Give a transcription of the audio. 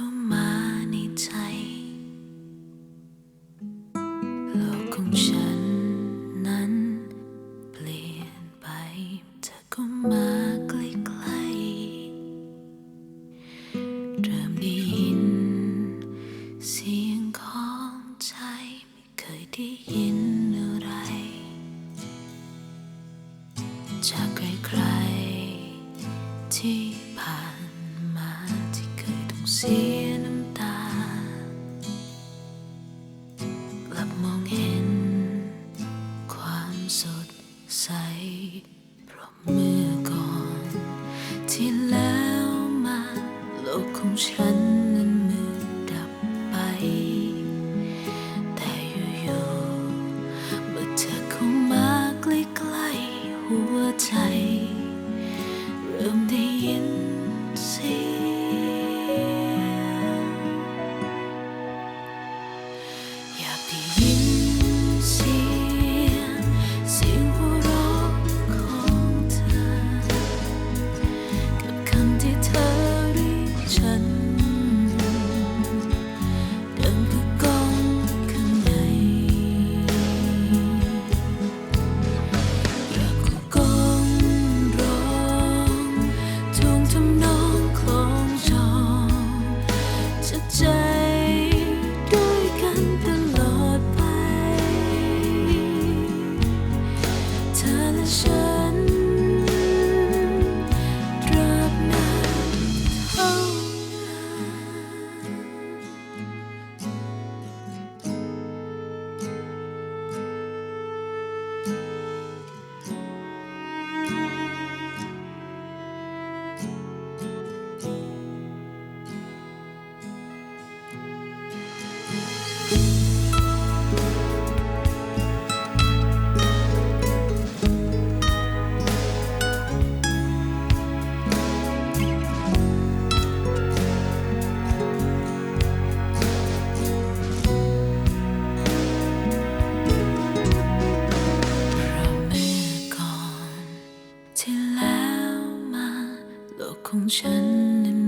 เข้ามาในใจ โลกของฉันนั้นเปลี่ยนไป เธอก็มาใกล้ๆเริ่มได้ยิน เสียงของใจ ไม่เคยได้ยินอะไร จากใครที่ สีน้ำตา กลับมองเห็น ความสดใสพราะเมื่อก่อน ที่แล้วมาโลกของฉัน 落空千年